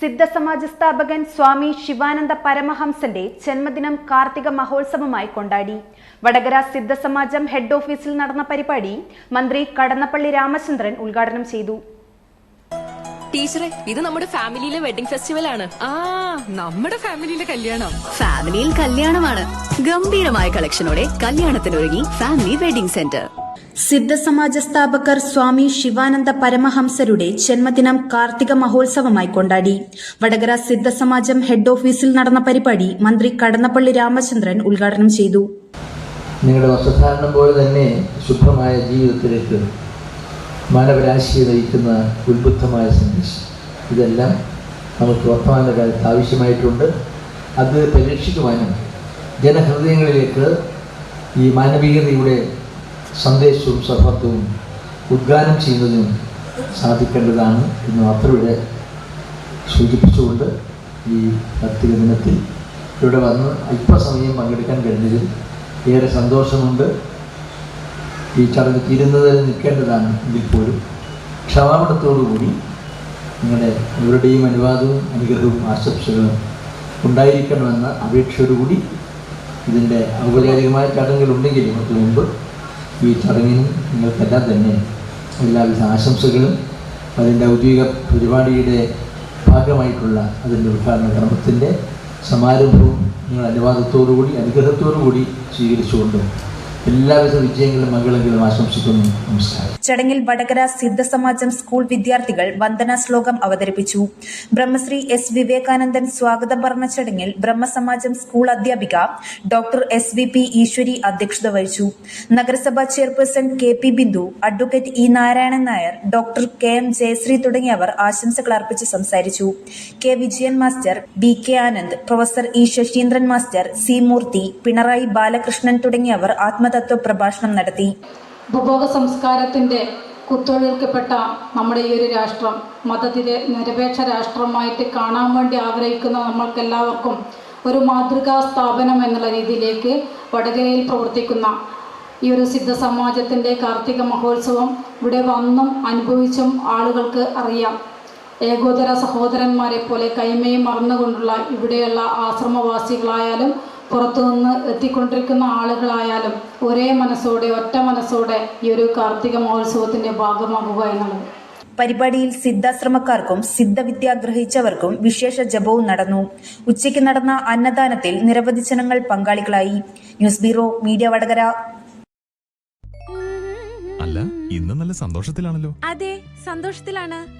സിദ്ധസമാജ സ്ഥാപകൻ സ്വാമി ശിവാനന്ദ പരമഹംസന്റെ ജന്മദിനം കാർത്തിക മഹോത്സവമായി കൊണ്ടാടി. വടകര സിദ്ധസമാജം ഹെഡ് ഓഫീസിൽ നടന്ന പരിപാടി മന്ത്രി കടന്നപ്പള്ളി രാമചന്ദ്രൻ ഉദ്ഘാടനം ചെയ്തു. ടീച്ചറെ ഇത് നമ്മുടെ ഫാമിലിയിലെ വെഡിങ് ഫെസ്റ്റിവൽ ആണ്. ആ നമ്മുടെ ഫാമിലിയിലെ കല്യാണം. ഫാമിലിയിൽ കല്യാണമാണ്. ഗംഭീരമായ കളക്ഷനോടെ കല്യാണത്തിനൊരുങ്ങി ഫാമിലി വെഡിംഗ് സെന്റർ സിദ്ധസമാജ സ്ഥാപകർ സ്വാമി ശിവാനന്ദ പരമഹംസരുടെ ജന്മദിനം കാർത്തിക മഹോത്സവമായി കൊണ്ടാടി. വടകര സിദ്ധസമാജം ഹെഡ് ഓഫീസിൽ നടന്ന പരിപാടി മന്ത്രി കടന്നപ്പള്ളി രാമചന്ദ്രൻ ഉദ്ഘാടനം ചെയ്തു. നിങ്ങളുടെ വസ്ത്രധാരണം പോലെ തന്നെ ശുദ്ധമായ ജീവിതത്തിലേക്ക് മാനവരാശിയെ നയിക്കുന്ന ഉത്ബുദ്ധമായ സന്ദേശം. ഇതെല്ലാം നമുക്ക് വർത്തമാനകാലത്ത് ആവശ്യമായിട്ടുണ്ട്. അത് പരീക്ഷിക്കുവാനും ജനഹൃദയങ്ങളിലേക്ക് ഈ മാനവികതയുടെ സന്ദേശവും സൗഹാർദ്ദവും ഉദ്ഘാനം ചെയ്യുന്നതിനും സാധിക്കേണ്ടതാണ് എന്ന് മാത്രം ഇവിടെ സൂചിപ്പിച്ചുകൊണ്ട് ഈ കാർത്തിക ദിനത്തിൽ ഇവിടെ വന്ന് അല്പസമയം പങ്കെടുക്കാൻ കഴിഞ്ഞതിൽ ഏറെ സന്തോഷമുണ്ട്. ഈ ചടങ്ങ് തീരുന്നതിൽ നിൽക്കേണ്ടതാണ് എങ്കിൽ പോലും ക്ഷമാപണത്തോടുകൂടി നിങ്ങളുടെ ഇവരുടെയും അനുവാദവും അനുഗ്രഹവും ആശംസകളും ഉണ്ടായിരിക്കണമെന്ന അപേക്ഷയോടുകൂടി ഇതിന്റെ ഔപചാരികമായ ചടങ്ങുകളുണ്ടെങ്കിലും അതിനു മുമ്പ് ഈ ചടങ്ങിനും നിങ്ങൾക്കെല്ലാം തന്നെ എല്ലാവിധ ആശംസകളും. അതിന്റെ ഔദ്യോഗിക പരിപാടിയുടെ ഭാഗമായിട്ടുള്ള അതിന്റെ ഉദ്ഘാടന ക്രമത്തിന്റെ സമാരംഭവും നിങ്ങൾ അനുവാദത്തോടുകൂടി അനുഗ്രഹത്തോടുകൂടി സ്വീകരിച്ചുകൊണ്ടും എല്ലാവിധ വിജയങ്ങളും മംഗളങ്ങളും ആശംസിക്കുന്നു. നമസ്കാരം. ചടങ്ങിൽ വടകര സിദ്ധസമാജം സ്കൂൾ വിദ്യാർത്ഥികൾ വന്ദന ശ്ലോകം അവതരിപ്പിച്ചു. ബ്രഹ്മശ്രീ എസ് വിവേകാനന്ദൻ സ്വാഗതം പറഞ്ഞ ചടങ്ങിൽ ബ്രഹ്മസമാജം സ്കൂൾ അധ്യാപിക doctor S V P Eswari അധ്യക്ഷത വഹിച്ചു. നഗരസഭാ chairperson K P Bindu advocate E Narayanan Nair doctor K M Jayashree തുടങ്ങിയവർ ആശംസകൾ അർപ്പിച്ച് സംസാരിച്ചു. K Vijayan master B K Anand professor E Sasheendran master C Moorthy Pinarayi Balakrishnan തുടങ്ങിയവർ ആത്മതത്വ പ്രഭാഷണം നടത്തി. ഉപഭോഗ സംസ്കാരത്തിന്റെ കുത്തൊഴുക്കപ്പെട്ട നമ്മുടെ ഈ ഒരു രാഷ്ട്രം മതത്തിലെ നിരപേക്ഷ രാഷ്ട്രമായിട്ട് കാണാൻ വേണ്ടി ആഗ്രഹിക്കുന്ന നമ്മൾക്കെല്ലാവർക്കും ഒരു മാതൃകാ സ്ഥാപനം എന്നുള്ള രീതിയിലേക്ക് വടകരയിൽ പ്രവർത്തിക്കുന്ന ഈ ഒരു സിദ്ധ സമാജത്തിന്റെ കാർത്തിക മഹോത്സവം ഇവിടെ വന്നും അനുഭവിച്ചും ആളുകൾക്ക് അറിയാം. ഏകോദര സഹോദരന്മാരെ പോലെ കൈമയും മറന്നുകൊണ്ടുള്ള ഇവിടെയുള്ള ആശ്രമവാസികളായാലും പുറത്തുനിന്ന് എത്തിക്കൊണ്ടിരിക്കുന്ന ആളുകളായാലും ഒരേ മനസ്സോടെ ഒറ്റ മനസ്സോടെ ഈ ഒരു കാർത്തിക മഹോത്സവത്തിന്റെ ഭാഗമാകുക എന്നുള്ളത്. പരിപാടിയിൽ സിദ്ധാശ്രമക്കാർക്കും സിദ്ധവിദ്യ ഗ്രഹിച്ചവർക്കും വിശേഷ ജപവും നടന്നു. ഉച്ചയ്ക്ക് നടന്ന അന്നദാനത്തിൽ നിരവധി ജനങ്ങൾ പങ്കാളികളായി. News bureau media Vadakara. അല്ല ഇന്ന് നല്ല സന്തോഷത്തിലാണല്ലോ. അതെ സന്തോഷത്തിലാണ്.